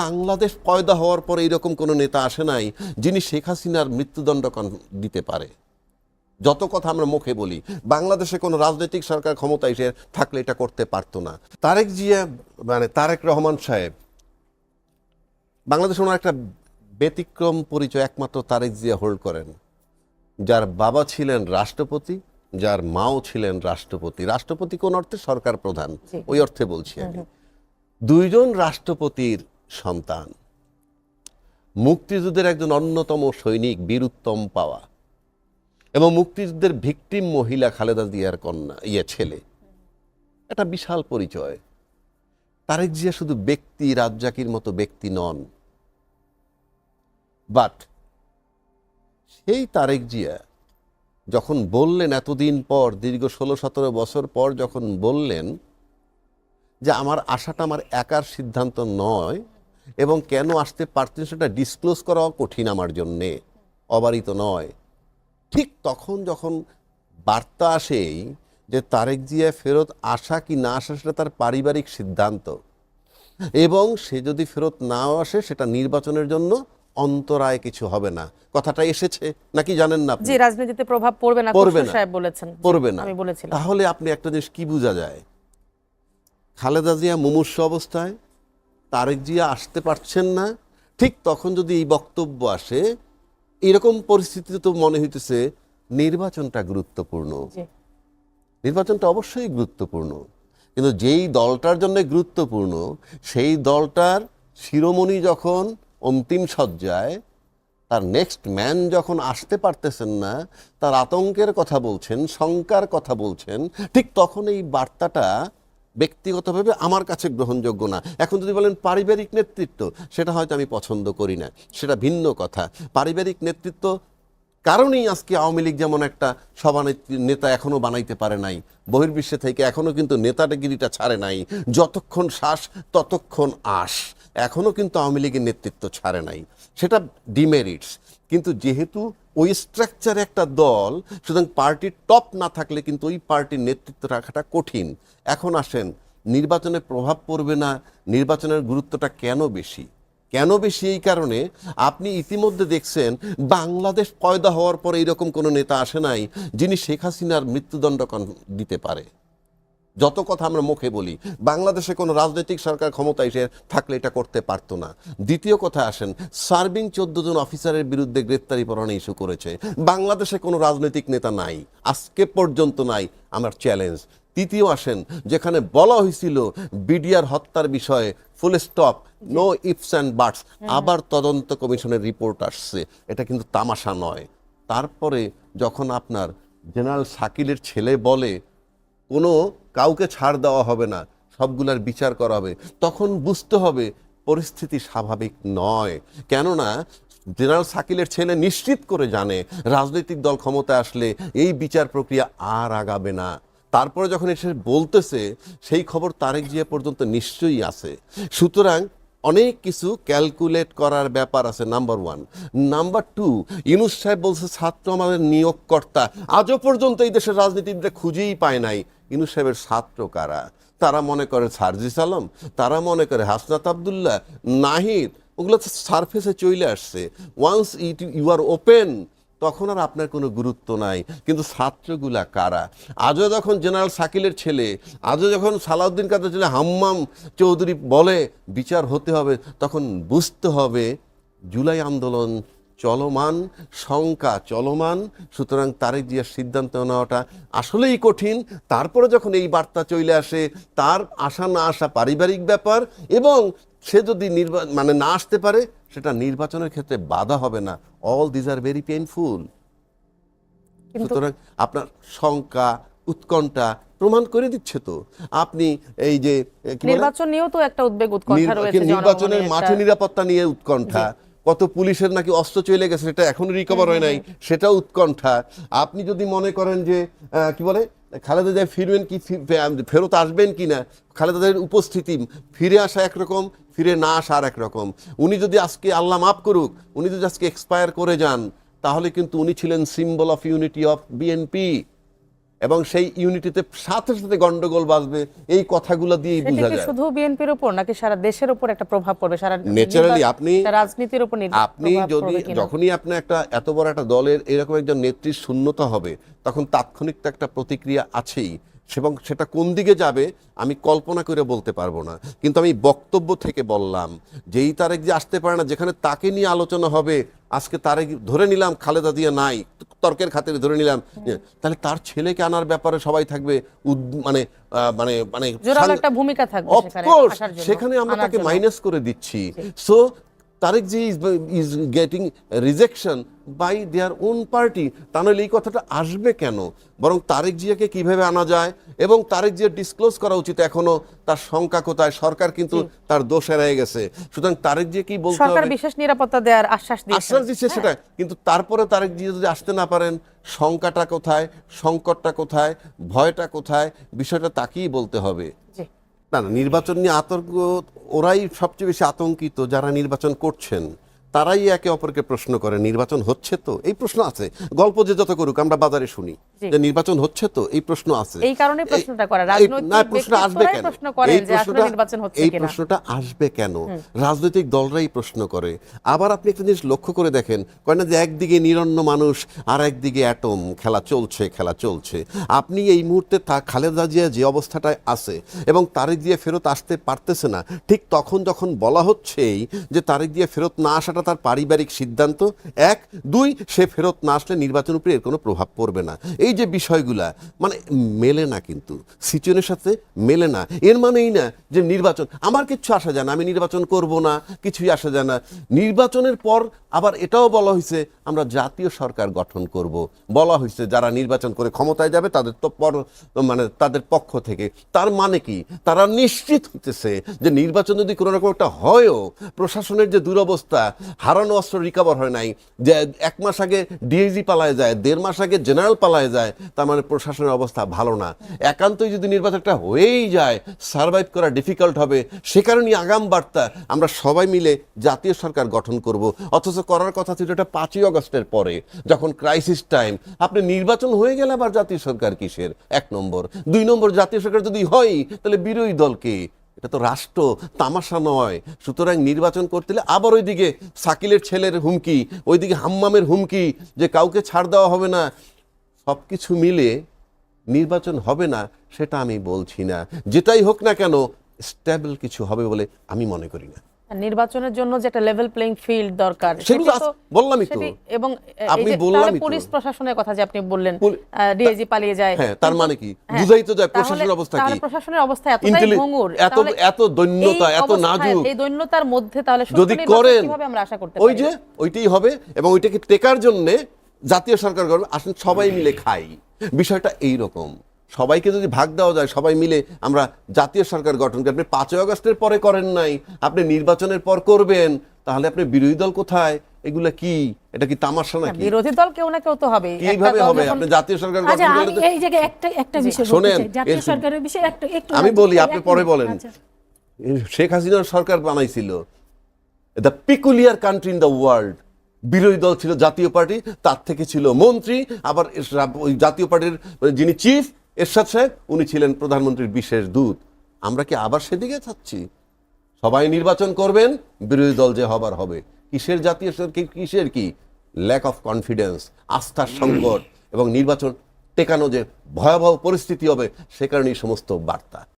বাংলাদেশ পয়দা হওয়ার পরে এরকম কোনো নেতা আসে নাই যিনি শেখ হাসিনার মৃত্যুদণ্ড দিতে পারে। যত কথা আমরা মুখে বলি বাংলাদেশে কোনো রাজনৈতিক সরকার ক্ষমতা এসে থাকলে এটা করতে পারতো না। তারেক জিয়া মানে তারেক রহমান সাহেব বাংলাদেশে ওনার একটা ব্যতিক্রম পরিচয় একমাত্র তারেক জিয়া হোল্ড করেন। যার বাবা ছিলেন রাষ্ট্রপতি যার মাও ছিলেন রাষ্ট্রপতি। রাষ্ট্রপতি কোন অর্থে সরকার প্রধান ওই অর্থে বলছি আমি। দুইজন রাষ্ট্রপতির সন্তান। মুক্তিযুদ্ধের একজন অন্যতম সৈনিক বীরুত্তম পাওয়া এবং মুক্তিযুদ্ধের ভিকটিম মহিলা খালেদা জিয়ার কন্যা ইয়ে ছেলে। একটা বিশাল পরিচয়। তারেক জিয়া শুধু ব্যক্তি রাজ্জাকির মতো ব্যক্তি নন। বাট সেই তারেক জিয়া যখন বললেন এতদিন পর, দীর্ঘ ষোলো সতেরো বছর পর যখন বললেন যে, আমার আশাটা আমার একার সিদ্ধান্ত নয় এবং কেন আসতে পারতেন সেটা ডিসক্লোজ করাও কঠিন আমার জন্যে। অবারিত নয়। ঠিক তখন যখন বার্তা আসেই যে তারেক জিয়া ফেরত আসা কি না আসা সেটা তার পারিবারিক সিদ্ধান্ত। এবং সে যদি ফেরত নাও আসে সেটা নির্বাচনের জন্য অন্তরায় কিছু হবে না। কথাটা এসেছে নাকি জানেন না আপনি? জি রাজনীতিতে প্রভাব পড়বে না পড়বে না। সাহেব বলেছেন। পড়বে না। আমি বলেছিলাম। তাহলে আপনি একটা জিনিস কি বোঝা যায়? খালেদা জিয়া মুমূর্ষ অবস্থায় তারেক জিয়া আসতে পারছেন না ঠিক তখন যদি এই বক্তব্য আসে এরকম পরিস্থিতিতে তো মনে হইতেছে নির্বাচনটা গুরুত্বপূর্ণ। নির্বাচনটা অবশ্যই গুরুত্বপূর্ণ। কিন্তু যেই দলটার জন্য গুরুত্বপূর্ণ সেই দলটার শিরোমণি যখন অন্তিম সজ্জায় তার নেক্সট ম্যান যখন আসতে পারতেছেন না তার আতঙ্কের কথা বলছেন শঙ্কার কথা বলছেন ঠিক তখন এই বার্তাটা ব্যক্তিগতভাবে আমার কাছে গ্রহণযোগ্য না। এখন যদি বলেন পারিবারিক নেতৃত্ব, সেটা হয়তো আমি পছন্দ করি না। সেটা ভিন্ন কথা। পারিবারিক নেতৃত্ব কারণেই আজকে আওয়ামী লীগ যেমন একটা সভানেত্রী নেতা এখনও বানাইতে পারে নাই, বহির্বিশ্বে থেকে এখনও কিন্তু নেতাগিরিটা ছাড়ে নাই, যতক্ষণ শ্বাস, ততক্ষণ আশ। এখনও কিন্তু আওয়ামী লীগের নেতৃত্ব ছাড়ে নাই। সেটা ডিমেরিটস। কিন্তু যেহেতু ওই স্ট্রাকচারে একটা দল, সুতরাং পার্টির টপ না থাকলে কিন্তু ওই পার্টির নেতৃত্ব রাখাটা কঠিন। এখন আসেন, নির্বাচনে প্রভাব পড়বে না, নির্বাচনের গুরুত্বটা কেন বেশি? কেন বেশি এই কারণে? আপনি ইতিমধ্যে দেখছেন, বাংলাদেশ পয়দা হওয়ার পর এইরকম কোনো নেতা আসে নাই যিনি শেখ হাসিনার মৃত্যুদণ্ড দিতে পারে। যত কথা আমরা মুখে বলি বাংলাদেশে কোনো রাজনৈতিক সরকার ক্ষমতা এসে থাকলে এটা করতে পারতো না। দ্বিতীয় কথা আসেন সার্ভিং চোদ্দ জন অফিসারের বিরুদ্ধে গ্রেপ্তারি পরোয়ানা ইস্যু করেছে। বাংলাদেশে কোনো রাজনৈতিক নেতা নাই আজকে পর্যন্ত নাই আমার চ্যালেঞ্জ তৃতীয় আসেন যেখানে বলা হয়েছিল বিডিআর হত্যার বিষয়ে full stop no ifs and buts আবার তদন্ত কমিশনের রিপোর্ট আসছে। এটা কিন্তু তামাশা নয়। তারপরে যখন আপনার জেনারেল শাকিলের ছেলে বলে কোনো কাউকে ছাড় দেওয়া হবে না, সবগুলার বিচার করা হবে। তখন বুঝতে হবে পরিস্থিতি স্বাভাবিক নয়। কেননা জেনারেল সাকিলের ছেলে নিশ্চিত করে জানে রাজনৈতিক দল ক্ষমতায় আসলে এই বিচার প্রক্রিয়া আর আগাবে না। তারপরে যখন এসে বলতেছে, সেই খবর তারেক জিয়া পর্যন্ত নিশ্চয়ই আছে। সুতরাং অনেক কিছু ক্যালকুলেট করার ব্যাপার আছে, number one. Number two, Yunus সাহেব বলছে, ছাত্র আমাদের নিয়োগকর্তা, আজও পর্যন্ত এই দেশের রাজনীতিবিদরা খুঁজেই পায় নাই। ইউনুস সাহেবের ছাত্র কারা? তারা মনে করে সার্জিস আলম, তারা মনে করে হাসনাত আবদুল্লাহ, নাহিদ, ওগুলো সারফেসে চলে আসছে। Once it you are open তখন আর আপনার কোনো গুরুত্ব নাই। কিন্তু ছাত্রগুলা কারা? আজও যখন জেনারেল সাকিলের ছেলে, আজও যখন সালাউদ্দিন কাদের ছেলে হাম্মাম চৌধুরী বলে বিচার হতে হবে, তখন বুঝতে হবে, জুলাই আন্দোলন চলমান শঙ্কা চলমান সুতরাং তারেক জিয়ার সিদ্ধান্ত নেওয়াটা আসলেই কঠিন। তারপরে যখন এই বার্তা চলে আসে তার আসা না আসা পারিবারিক ব্যাপার এবং সে যদি নির্বা মানে না আসতে পারে সেটা নির্বাচনের ক্ষেত্রে বাধা হবে না। All these are very painful সুতরাং আপনার শঙ্কা উৎকণ্ঠা প্রমাণ করে দিচ্ছে তো। আপনি এই যে? নির্বাচন নিয়েও তো একটা উদ্বেগ উৎকণ্ঠা রয়েছে নির্বাচনের মাঠে নিরাপত্তা নিয়ে উৎকণ্ঠা। কত পুলিশের নাকি অস্ত্র চলে গেছে সেটা এখনও রিকভার হয় নাই সেটাও উৎকণ্ঠা। আপনি যদি মনে করেন যে কি বলে? খালেদা জিয়া ফিরবেন কি ফেরত আসবেন কি না খালেদা জিয়ার উপস্থিতি ফিরে আসা একরকম ফিরে না আসা আর একরকম উনি যদি আজকে আল্লাহ মাফ করুক উনি যদি আজকে এক্সপায়ার করে যান তাহলে কিন্তু উনি ছিলেন symbol of unity of BNP এবং সেই ইউনিটিতে সাথে সাথে গন্ডগোল বাজবে এই কথাগুলো দিয়েই বোঝা যায়। শুধু বিএনপির উপর নাকি সারা দেশের উপর একটা প্রভাব পড়বে? সারা নির্বা- আপনি- রাজনীতির উপর আপনি যদি যখনই আপনি একটা এত বড় একটা দলের এরকম একজন নেত্রীর শূন্যতা হবে তখন তাৎক্ষণিক তো একটা প্রতিক্রিয়া আছেই। এবং সেটা কোন দিকে যাবে আমি কল্পনা করে বলতে পারব না। কিন্তু আমি বক্তব্য থেকে বললাম যেই তারেক যে আসতে পারে না যেখানে তাকে নিয়ে আলোচনা হবে আজকে তারেক ধরে নিলাম খালেদা দিয়া নাই। তর্কের খাতিরে ধরে নিলাম তাহলে তার ছেলেকে আনার ব্যাপারে সবাই থাকবে মানে মানে মানে একটা ভূমিকা থাকবে অফকোর্স সেখানে আমরা তাকে মাইনাস করে দিচ্ছি। So Tarek ji is getting rejection by their own party তা নাহলে এই কথাটা আসবে কেন? বরং তারেক জিয়াকে কীভাবে আনা যায় এবং তারেক জিয়া ডিসক্লোজ করা উচিত এখনও তার শঙ্কা কোথায়? সরকার কিন্তু তার দোষ এড়ায় গেছে। সুতরাং তারেক জিয়া কি বলতে সরকার বিশেষ নিরাপত্তা দেওয়ার আশ্বাস দিয়েছে। আশ্বাস দিচ্ছে সেটা কিন্তু তারপরে তারেক জিয়া যদি আসতে না পারেন শঙ্কাটা কোথায়? সংকটটা কোথায়? ভয়টা কোথায়? বিষয়টা তাকেই বলতে হবে। না না নির্বাচন নিয়ে আতঙ্ক ওরাই সবচেয়ে বেশি আতঙ্কিত যারা নির্বাচন করছেন। তারাই একে অপরকে প্রশ্ন করে নির্বাচন হচ্ছে তো? এই প্রশ্ন আছে। গল্প যে যত করুক আমরা বাজারে শুনি যে নির্বাচন হচ্ছে তো? এই প্রশ্ন আছে। এই কারণে প্রশ্নটা করে। রাজনৈতিক না প্রশ্ন আসবে কেন? প্রশ্ন এই যে আসলে প্রশ্নটা নির্বাচন হচ্ছে এই প্রশ্নটা আসবে কেন? রাজনৈতিক দলরাই প্রশ্ন করে। আবার আপনি একটা জিনিস লক্ষ্য করে দেখেন কয় না যে একদিকে নিরন্ন মানুষ আর একদিকে অ্যাটম খেলা চলছে খেলা চলছে। আপনি এই মুহূর্তে তা খালেদা জিয়া যে অবস্থাটায় আছে এবং তারেক দিয়ে ফেরত আসতে পারতেছে না ঠিক তখন যখন বলা হচ্ছেই যে তারেক দিয়ে ফেরত না আসাটা তার পারিবারিক সিদ্ধান্ত, এক। দুই, সে ফেরত না আসলে নির্বাচনের উপরে এর কোনো প্রভাব পড়বে না। এই যে বিষয়গুলা মানে মেলে না কিন্তু। সিচুয়েশনের সাথে মেলে না। এর মানেই না যে নির্বাচন, আমার কিচ্ছু আসা যায় না, আমি নির্বাচন করব না, কিছুই আসা যায় না। নির্বাচনের পর আবার এটাও বলা হয়েছে আমরা জাতীয় সরকার গঠন করব। বলা হয়েছে যারা নির্বাচন করে ক্ষমতায় যাবে, তাদের তো পর মানে তাদের পক্ষ থেকে। তার মানে কি? তারা নিশ্চিত হইতেছে যে নির্বাচন যদি কোনো রকম একটা হয়ও, প্রশাসনের যে দুরবস্থা হারানো অস্ত্র রিকভার হয় নাই। যে এক মাস আগে ডিএজি পালায় যায়, দেড় মাস আগে জেনারেল পালায় যায়, তার মানে প্রশাসনের অবস্থা ভালো না। একান্তই যদি নির্বাচনটা হয়েই যায় সার্ভাইভ করা ডিফিকাল্ট হবে, সে কারণে আগাম বার্তা আমরা সবাই মিলে জাতীয় সরকার গঠন করব। অথচ করার কথা ছিল এটা পাঁচই অগস্টের পরে, যখন ক্রাইসিস টাইম আপনি নির্বাচন হয়ে গেলে আবার জাতীয় সরকার কিসের? এক নম্বর। দুই নম্বর, জাতীয় সরকার যদি হয় তাহলে বিরোধী দলকে এটা তো রাষ্ট্র, তামাশা নয়। সুতরাং নির্বাচন করতে হলে আবার ওইদিকে সাকিলের ছেলের হুমকি, ওইদিকে হাম্মামের হুমকি, যে কাউকে ছাড় দেওয়া হবে না। সব কিছু মিলে নির্বাচন হবে না, সেটা আমি বলছি না। যেটাই হোক না কেন স্টেবল কিছু হবে বলে আমি মনে করি না। নির্বাচনের জন্য যে একটা লেভেল প্লেইং ফিল্ড দরকার সেগুলো বললামই তো। এবং আপনি বললামই পুলিশ প্রশাসনের কথা যে আপনি বললেন ডিআইজি পালিয়ে যায় হ্যাঁ, তার মানে কি? হ্যাঁ, বুঝাই তো যায় প্রশাসনের অবস্থা কি? প্রশাসনের অবস্থা এতটাই ভঙ্গুর এত- এত দৈন্যতা, এত নাজুক। এই দৈন্যতার মধ্যে তাহলে যদি করেন কীভাবে আমরা আশা করতে ওই যে ওইটাই হবে এবং ওইটাকে টেকার জন্য জাতীয় সরকার গঠন আসেন সবাই মিলে খাই বিষয়টা এই রকম সবাইকে যদি ভাগ দেওয়া যায় সবাই মিলে আমরা জাতীয় সরকার গঠন করি। আপনি পাঁচই আগস্টের পরে করেন নাই আপনি নির্বাচনের পর করবেন তাহলে আপনি বিরোধী দল কোথায়? এগুলা কি? এটা কি তামাশা নাকি? বিরোধী দল কেউ না কেউ তো হবে। কীভাবে হবে? আপনি জাতীয় সরকার গঠন আচ্ছা আমি করলে তো- এই জায়গায় একটা একটা বিষয় চাই। জাতীয় সরকারের বিষয়ে একটা একটু আমি বলি আপনি পরে বলেন। আচ্ছা। শেখ হাসিনার সরকার বানাইছিল the peculiar country in the world বিরোধী দল ছিল জাতীয় পার্টি তার থেকে ছিল মন্ত্রী আবার ওই জাতীয় পার্টির যিনি চিফ এরশাদ সাহেব উনি ছিলেন প্রধানমন্ত্রীর বিশেষ দূত। আমরা কি আবার সেদিকে চাচ্ছি সবাই নির্বাচন করবেন, বিরোধী দল যে হবার হবে। কিসের জাতীয় কিসের কি? ল্যাক অফ কনফিডেন্স আস্থার সংকট এবং নির্বাচন টেকানো যে ভয়াবহ পরিস্থিতি হবে, সে কারণে এই সমস্ত বার্তা।